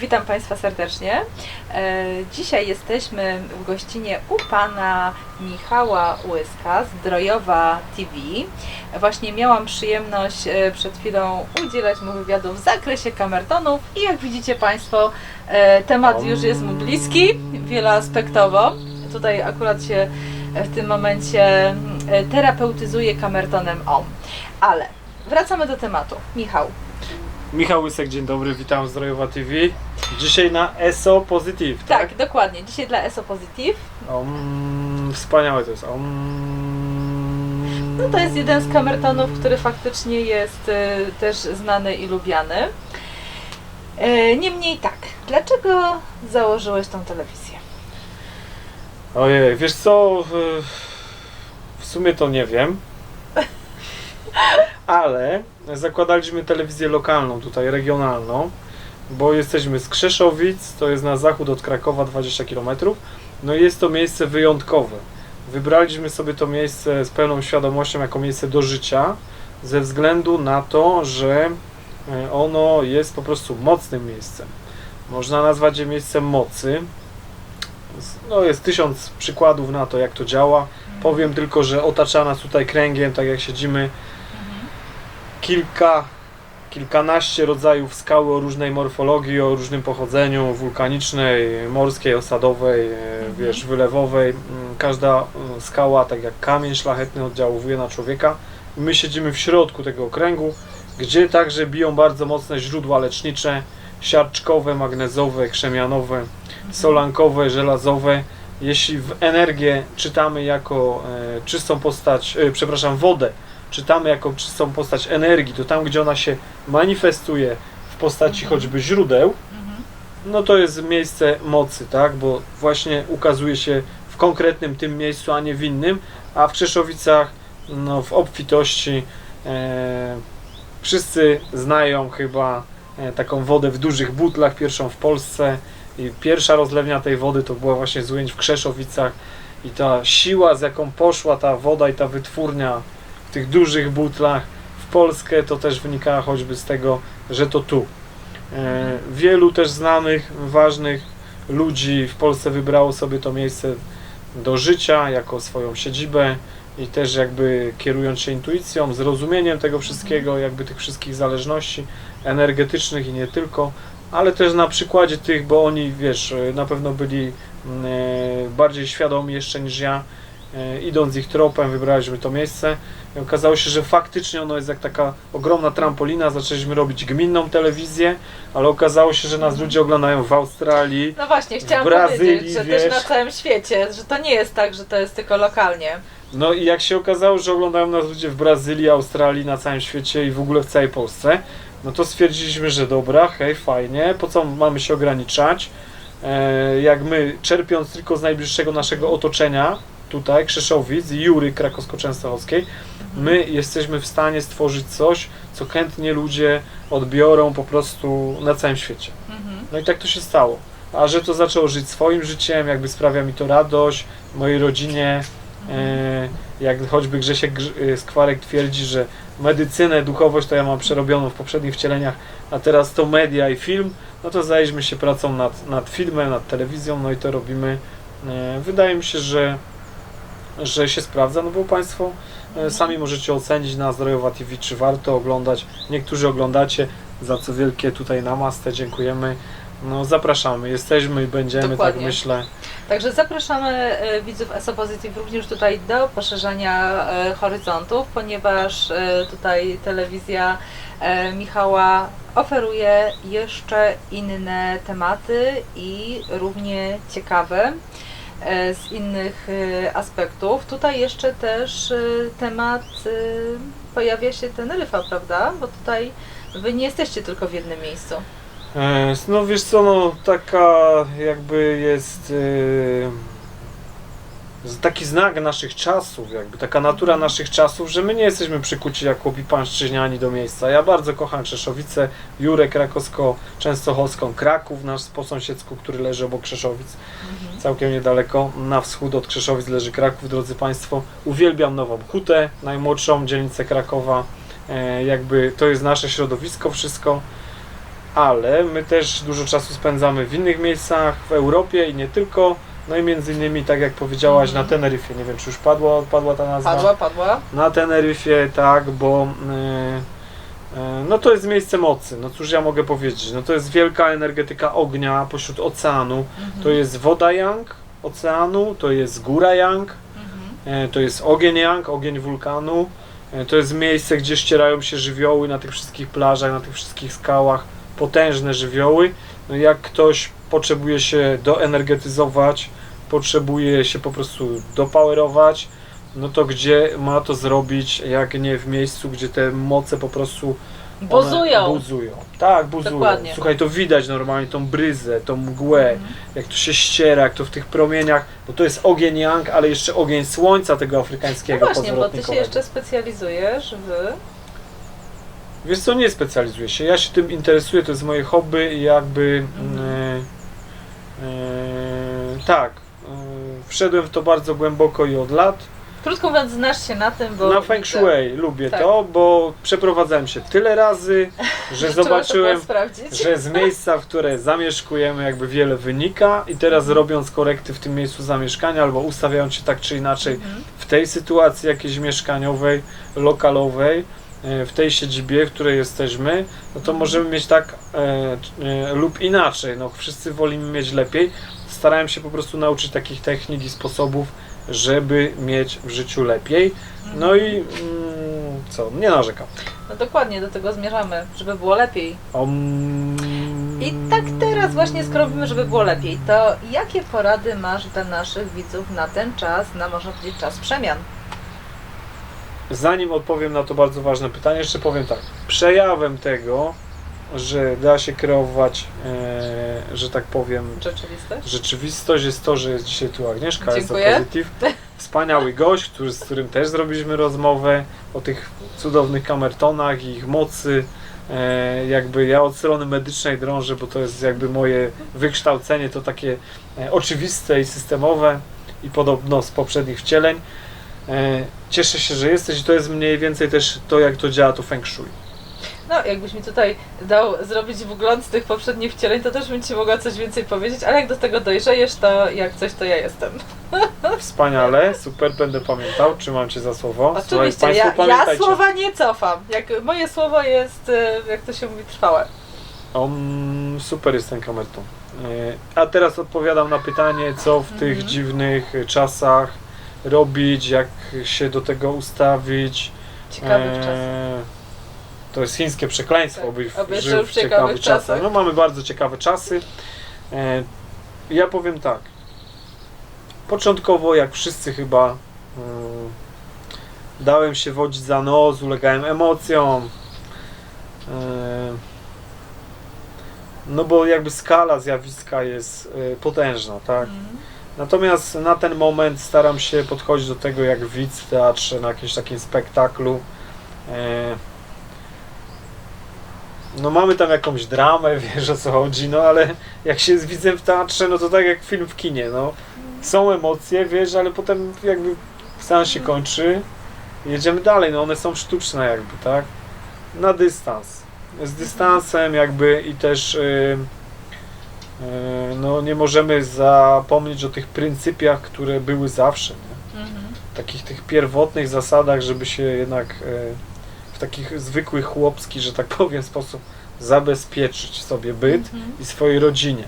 Witam Państwa serdecznie. E, Dzisiaj jesteśmy w gościnie u Pana Michała Łyska z Drojowa TV. Właśnie miałam przyjemność e, przed chwilą udzielać mu wywiadu w zakresie kamertonów i jak widzicie Państwo, e, temat już jest mu bliski, wieloaspektowo. Tutaj akurat się w tym momencie terapeutyzuje kamertonem OM. Ale wracamy do tematu. Michał, Michał Łysek, dzień dobry, witam z Zdrojowa TV. Dzisiaj na ESO Positive, tak, tak? dokładnie. Dzisiaj dla ESO Positive. Om, wspaniałe to jest. Om. No to jest jeden z kamertonów, który faktycznie jest e, też znany i lubiany. E, Niemniej tak, dlaczego założyłeś tą telewizję? Ojej, wiesz co, w, w sumie to nie wiem. Ale zakładaliśmy telewizję lokalną, tutaj regionalną, bo jesteśmy z Krzeszowic, to jest na zachód od Krakowa 20 km. No i jest to miejsce wyjątkowe. Wybraliśmy sobie to miejsce z pełną świadomością jako miejsce do życia, ze względu na to, że e, ono jest po prostu mocnym miejscem. Można nazwać je miejscem mocy. No jest tysiąc przykładów na to, jak to działa. Powiem tylko, że otacza nas tutaj kręgiem, tak jak siedzimy, kilka, kilkanaście rodzajów skały o różnej morfologii, o różnym pochodzeniu wulkanicznej, morskiej, osadowej, e, wiesz, wylewowej. Mm, Każda mm, skała, tak jak kamień szlachetny, oddziałuje na człowieka. My siedzimy w środku tego okręgu, gdzie także biją bardzo mocne źródła lecznicze, siarczkowe, magnezowe, krzemianowe, solankowe, żelazowe. Jeśli w energię czytamy jako e, czystą postać, e, przepraszam, wodę czytamy jako czystą postać energii, to tam, gdzie ona się manifestuje w postaci Mhm. choćby źródeł, Mhm. no to jest miejsce mocy, tak? Bo właśnie ukazuje się w konkretnym tym miejscu, a nie w innym, a w Krzeszowicach, no w obfitości e, wszyscy znają chyba e, taką wodę w dużych butlach, pierwszą w Polsce i pierwsza rozlewnia tej wody to była właśnie z ujęć w Krzeszowicach i ta siła, z jaką poszła ta woda i ta wytwórnia tych dużych butlach w Polskę, to też wynika choćby z tego, że to tu. E, wielu też znanych, ważnych ludzi w Polsce wybrało sobie to miejsce do życia jako swoją siedzibę i też jakby kierując się intuicją, zrozumieniem tego wszystkiego, jakby tych wszystkich zależności energetycznych i nie tylko, ale też na przykładzie tych, bo oni, wiesz, na pewno byli mm, e, bardziej świadomi jeszcze niż ja, idąc ich tropem, wybraliśmy to miejsce i okazało się, że faktycznie ono jest jak taka ogromna trampolina, zaczęliśmy robić gminną telewizję, ale okazało się, że nas ludzie oglądają w Australii, No właśnie, chciałam Brazylii, powiedzieć, że wiesz. też na całym świecie, że to nie jest tak, że to jest tylko lokalnie. No i jak się okazało, że oglądają nas ludzie w Brazylii, Australii, na całym świecie i w ogóle w całej Polsce, no to stwierdziliśmy, że dobra, hej, fajnie, po co mamy się ograniczać? E, jak my, czerpiąc tylko z najbliższego naszego otoczenia, tutaj Krzeszowic, Jury Krakowsko-Częstochowskiej, my jesteśmy w stanie stworzyć coś, co chętnie ludzie odbiorą po prostu na całym świecie. Mhm. No i tak to się stało. A że to zaczęło żyć swoim życiem, jakby sprawia mi to radość, mojej rodzinie, e, jak choćby Grzesiek Grz- e, Skwarek twierdzi, że medycynę, duchowość to ja mam przerobioną w poprzednich wcieleniach, a teraz to media i film, no to zajęliśmy się pracą nad, nad filmem, nad telewizją, no i to robimy. E, wydaje mi się, że, że się sprawdza, no bo Państwo e, sami możecie ocenić na Zdrojowa TV, czy warto oglądać. Niektórzy oglądacie, za co wielkie tutaj namaste, dziękujemy. No zapraszamy, jesteśmy i będziemy, Dokładnie. tak myślę. Także zapraszamy e, widzów ESO Positive również tutaj do poszerzania e, horyzontów, ponieważ tutaj telewizja Michała oferuje jeszcze inne tematy i równie ciekawe z innych e, aspektów. Tutaj jeszcze też e, temat e, pojawia się Teneryfa, prawda? Bo tutaj wy nie jesteście tylko w jednym miejscu. E, No wiesz co, no taka jakby jest e, taki znak naszych czasów, jakby taka natura naszych czasów, że my nie jesteśmy przykuci jak chłopi pańszczyźniani do miejsca. Ja bardzo kocham Krzeszowice, Jurę Krakowsko-Częstochowską, Kraków nasz po sąsiedzku, który leży obok Krzeszowic, całkiem niedaleko. Na wschód od Krzeszowic leży Kraków, drodzy Państwo. Uwielbiam Nową Hutę, najmłodszą dzielnicę Krakowa. E, Jakby to jest nasze środowisko, wszystko. ale my też dużo czasu spędzamy w innych miejscach, w Europie i nie tylko. No i między innymi, tak jak powiedziałaś, Mhm. na Teneryfie. Nie wiem, czy już padła, padła ta nazwa. Padła, padła. Na Teneryfie, tak, bo y, y, no to jest miejsce mocy. No cóż ja mogę powiedzieć? No to jest wielka energetyka ognia pośród oceanu. Mhm. To jest woda Yang oceanu, to jest góra Yang, Mhm. e, to jest ogień Yang, ogień wulkanu. E, To jest miejsce, gdzie ścierają się żywioły na tych wszystkich plażach, na tych wszystkich skałach, potężne żywioły. No jak ktoś potrzebuje się doenergetyzować, potrzebuje się po prostu dopowerować, no to gdzie ma to zrobić, jak nie w miejscu, gdzie te moce po prostu Buzują. buzują. Tak, buzują. Dokładnie. Słuchaj, to widać normalnie, tą bryzę, tą mgłę, Mhm. jak to się ściera, jak to w tych promieniach, bo to jest ogień yang, ale jeszcze ogień słońca tego No afrykańskiego właśnie, bo ty się jeszcze specjalizujesz w... Wiesz co, nie specjalizuję się, ja się tym interesuję, to jest moje hobby i jakby Mhm. e, e, tak, wszedłem w to bardzo głęboko i od lat. Krótko mówiąc, znasz się na tym, bo... Na Feng widzę. Shui lubię Tak. to, bo przeprowadzałem się tyle razy, że Trzeba zobaczyłem sprawdzić. że z miejsca, w które zamieszkujemy, jakby wiele wynika i teraz Mhm. robiąc korekty w tym miejscu zamieszkania albo ustawiając się tak czy inaczej Mhm. w tej sytuacji jakiejś mieszkaniowej, lokalowej, e, w tej siedzibie, w której jesteśmy, no to możemy mieć tak lub inaczej. No, wszyscy wolimy mieć lepiej. Starałem się po prostu nauczyć takich technik i sposobów, żeby mieć w życiu lepiej. No i mm, co, nie narzekam. No dokładnie, do tego zmierzamy, żeby było lepiej. I tak teraz właśnie skoro żeby było lepiej, to jakie porady masz dla naszych widzów na ten czas, na można powiedzieć czas przemian? Zanim odpowiem na to bardzo ważne pytanie, jeszcze powiem tak. Przejawem tego, że da się kreować, e, że tak powiem, Rzeczywistość? rzeczywistość jest to, że jest dzisiaj tu Agnieszka, jest to Dziękuję. Positive. Wspaniały gość, który, z którym też zrobiliśmy rozmowę o tych cudownych kamertonach i ich mocy. E, jakby ja od strony medycznej drążę, bo to jest jakby moje wykształcenie, to takie e, oczywiste i systemowe i podobno z poprzednich wcieleń. E, cieszę się, że jesteś i to jest mniej więcej też to, jak to działa to Feng Shui. No, jakbyś mi tutaj dał zrobić wgląd z tych poprzednich wcieleń, to też bym Ci mogła coś więcej powiedzieć, ale jak do tego dojrzejesz, to jak coś, to ja jestem. Wspaniale, super, będę pamiętał, trzymam Cię za słowo. Słuchaj, Oczywiście, Państwo ja, ja pamiętajcie. słowa nie cofam. Jak moje słowo jest, e, jak to się mówi, trwałe. Um, super jest ten kamerton. E, A teraz odpowiadam na pytanie, co w tych Mhm. dziwnych czasach robić, jak się do tego ustawić. Ciekawych E, czasów. To jest chińskie przekleństwo, Tak, oby żył w ciekawych czasach. czasach. No mamy bardzo ciekawe czasy. E, Ja powiem tak. Początkowo, jak wszyscy chyba, mm, dałem się wodzić za nos, ulegałem emocjom. E, No bo jakby skala zjawiska jest e, potężna, tak? Mhm. Natomiast na ten moment staram się podchodzić do tego jak widz w teatrze, na jakimś takim spektaklu. E, No mamy tam jakąś dramę, wiesz o co chodzi, no ale jak się jest widzem w teatrze, no to tak jak film w kinie, no. Są emocje, wiesz, ale potem jakby seans się kończy, jedziemy dalej, no one są sztuczne jakby, tak? Na dystans. Z dystansem jakby i też y, y, no nie możemy zapomnieć o tych pryncypiach, które były zawsze, nie? Mhm. takich tych pierwotnych zasadach, żeby się jednak w takich zwykłych chłopski, że tak powiem, sposób zabezpieczyć sobie byt Mhm. i swojej rodzinie.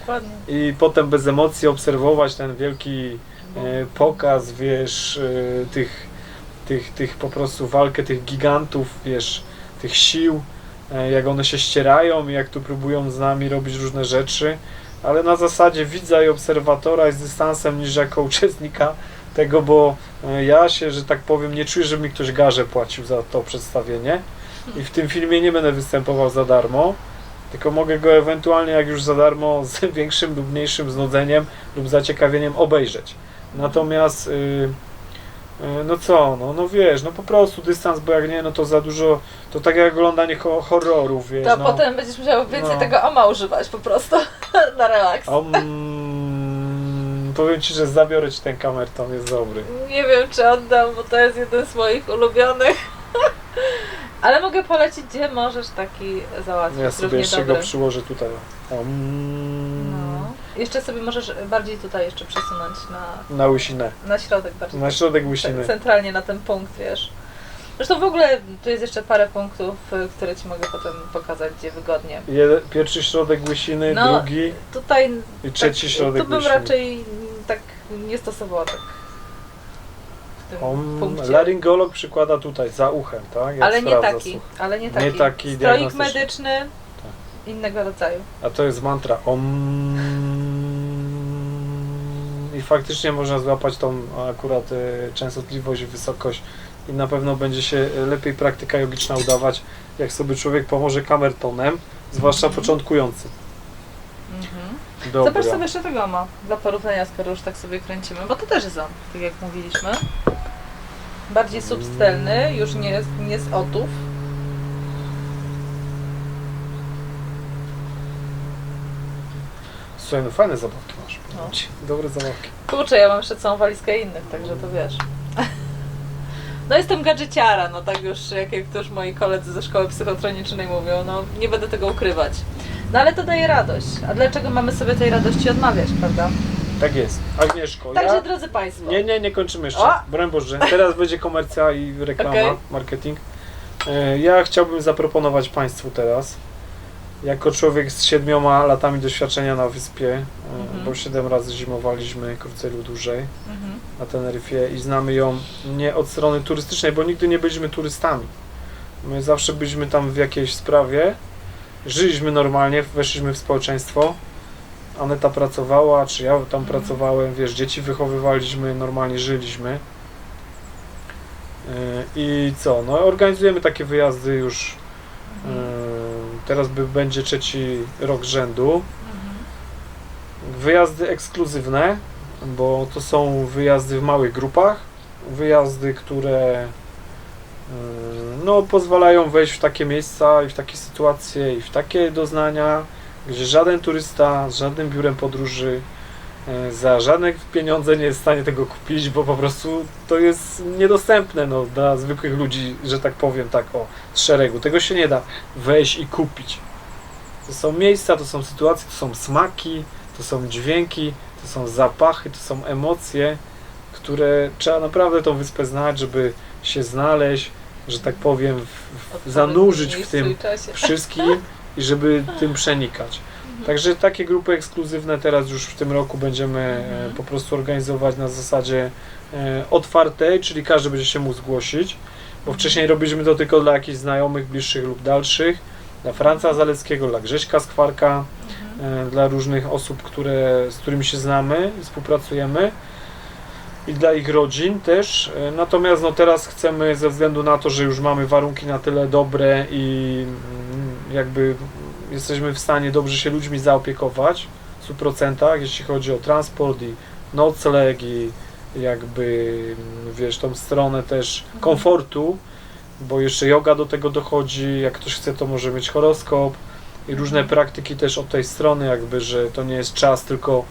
Dokładnie. I potem bez emocji obserwować ten wielki e, pokaz, wiesz, e, tych, tych, tych po prostu walkę tych gigantów, wiesz, tych sił, e, jak one się ścierają i jak tu próbują z nami robić różne rzeczy, ale na zasadzie widza i obserwatora i z dystansem niż jako uczestnika tego, bo e, ja się, że tak powiem, nie czuję, żeby mi ktoś garze płacił za to przedstawienie i w tym filmie nie będę występował za darmo, tylko mogę go ewentualnie, jak już za darmo, z większym lub mniejszym znudzeniem lub zaciekawieniem obejrzeć. Natomiast, y, y, no co, no, no wiesz, no po prostu dystans, bo jak nie, no to za dużo, to tak jak oglądanie ho- horrorów, wiesz, To no. potem będziesz musiał więcej No. tego oma używać po prostu na relaks. Um, powiem Ci, że zabiorę Ci ten kamerton, jest dobry. Nie wiem, czy oddam, bo to jest jeden z moich ulubionych. Ale mogę polecić, gdzie możesz taki załatwić. Ja sobie jeszcze dobry. go przyłożę tutaj. Mm, No. Jeszcze sobie możesz bardziej tutaj jeszcze przesunąć na, Na łysinę. na środek bardziej. Na środek łysiny. centralnie na ten punkt, wiesz. Zresztą w ogóle tu jest jeszcze parę punktów, y, które Ci mogę potem pokazać, gdzie wygodnie. Jeden, pierwszy środek łysiny, No, drugi Tutaj i trzeci tak, środek Tu bym łysiny. raczej tak nie stosowała tak w tym On, punkcie. laryngolog przykłada tutaj, za uchem, tak? Jak ale nie sprawdza taki, słuch. ale nie taki. taki Stroik diagnostyczny. medyczny innego rodzaju. A to jest mantra om. I faktycznie można złapać tą akurat e, częstotliwość wysokość i na pewno będzie się e, lepiej praktyka jogiczna udawać, jak sobie człowiek pomoże kamertonem, zwłaszcza Mhm. początkujący. Mhm. Dobra. Zobacz sobie jeszcze tego ma dla porównania, skoro już tak sobie kręcimy, bo to też jest on, tak jak mówiliśmy. Bardziej substelny, już nie, z- nie z otów. Słuchaj, no fajne zabawki masz. No. Dobre zabawki. Kurczę, ja mam jeszcze całą walizkę innych, także to wiesz. No jestem gadżeciara, no tak już, jak, jak to już moi koledzy ze szkoły psychotronicznej mówią, no nie będę tego ukrywać. No ale to daje radość. A dlaczego mamy sobie tej radości odmawiać, prawda? Tak jest. Agnieszko, Także ja... drodzy Państwo, Nie, nie, nie kończymy jeszcze. O! Broń Boże. Teraz będzie komercja i reklama, Okej. marketing. E, Ja chciałbym zaproponować Państwu teraz, jako człowiek z siedmioma latami doświadczenia na wyspie, e, Mhm. bo siedem razy zimowaliśmy krócej lub dłużej mhm. na Teneryfie i znamy ją nie od strony turystycznej, bo nigdy nie byliśmy turystami. My zawsze byliśmy tam w jakiejś sprawie, żyliśmy normalnie, weszliśmy w społeczeństwo. Aneta pracowała, czy ja tam Mhm. pracowałem, wiesz, dzieci wychowywaliśmy, normalnie żyliśmy. Yy, I co? No, organizujemy takie wyjazdy już. Yy, Teraz by, będzie trzeci rok z rzędu. Mhm. Wyjazdy ekskluzywne, bo to są wyjazdy w małych grupach. Wyjazdy, które yy, no, pozwalają wejść w takie miejsca i w takie sytuacje i w takie doznania, gdzie żaden turysta z żadnym biurem podróży yy, za żadne pieniądze nie jest w stanie tego kupić, bo po prostu to jest niedostępne no, dla zwykłych ludzi, że tak powiem, tak o, szeregu. Tego się nie da wejść i kupić. To są miejsca, to są sytuacje, to są smaki, to są dźwięki, to są zapachy, to są emocje, które trzeba naprawdę tą wyspę znać, żeby się znaleźć, że tak powiem, w, w, zanurzyć w tym wszystkim i żeby tym przenikać. Także takie grupy ekskluzywne teraz już w tym roku będziemy e, Mhm. po prostu organizować na zasadzie e, otwartej, czyli każdy będzie się mógł zgłosić, bo wcześniej robiliśmy to tylko dla jakichś znajomych, bliższych lub dalszych, dla Franca Zaleckiego, dla Grześka Skwarka, Mhm. e, dla różnych osób, które, z którymi się znamy współpracujemy i dla ich rodzin też. E, Natomiast no, teraz chcemy, ze względu na to, że już mamy warunki na tyle dobre i mm, jakby jesteśmy w stanie dobrze się ludźmi zaopiekować w 100%, jeśli chodzi o transport i nocleg i jakby mm, wiesz, tą stronę też Mhm. komfortu, bo jeszcze yoga do tego dochodzi, jak ktoś chce to może mieć horoskop i różne Mhm. praktyki też od tej strony jakby, że to nie jest czas tylko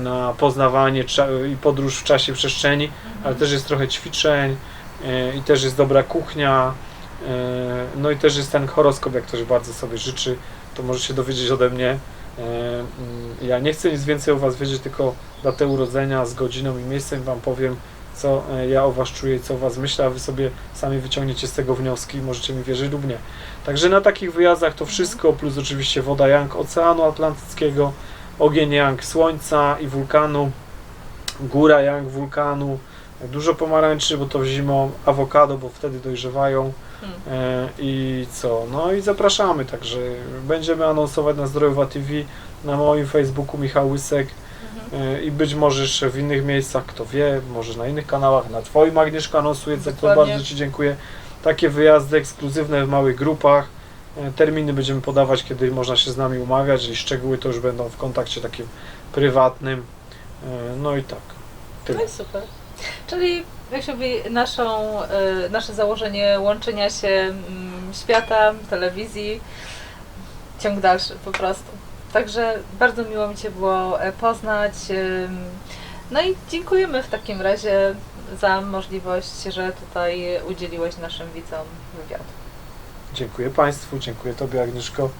na poznawanie i podróż w czasie, przestrzeni, ale też jest trochę ćwiczeń e, i też jest dobra kuchnia, e, no i też jest ten horoskop, jak ktoś bardzo sobie życzy, to może się dowiedzieć ode mnie. E, mm, Ja nie chcę nic więcej o Was wiedzieć, tylko datę urodzenia z godziną i miejscem Wam powiem, co e, ja o Was czuję i co o Was myślę, a Wy sobie sami wyciągniecie z tego wnioski, możecie mi wierzyć lub nie. Także na takich wyjazdach to wszystko, plus oczywiście woda Yang Oceanu Atlantyckiego, ogień Yang Słońca i wulkanu, góra Yang wulkanu, dużo pomarańczy, bo to zimą, awokado, bo wtedy dojrzewają. Hmm. e, i co, no i zapraszamy, także będziemy anonsować na Zdrojowa TV, na moim Facebooku Michał Łysek. E, i być może jeszcze w innych miejscach, kto wie, może na innych kanałach, na Twoim Agnieszka anonsuję, za to bardzo Ci dziękuję. Takie wyjazdy ekskluzywne w małych grupach, terminy będziemy podawać, kiedy można się z nami umawiać i szczegóły to już będą w kontakcie takim prywatnym, E, no i tak. Tyle. No i super. Czyli, jak się mówi, naszą, y, nasze założenie łączenia się mm, świata, telewizji, ciąg dalszy po prostu. Także bardzo miło mi Cię było e, poznać. No i dziękujemy w takim razie za możliwość, że tutaj udzieliłeś naszym widzom wywiadu. Dziękuję Państwu, dziękuję Tobie Agnieszko.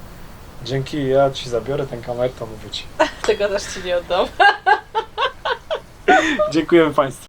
Dzięki, ja Ci zabiorę ten kamer, to mówię Ci. Tego też Ci nie oddam. Dziękujemy Państwu.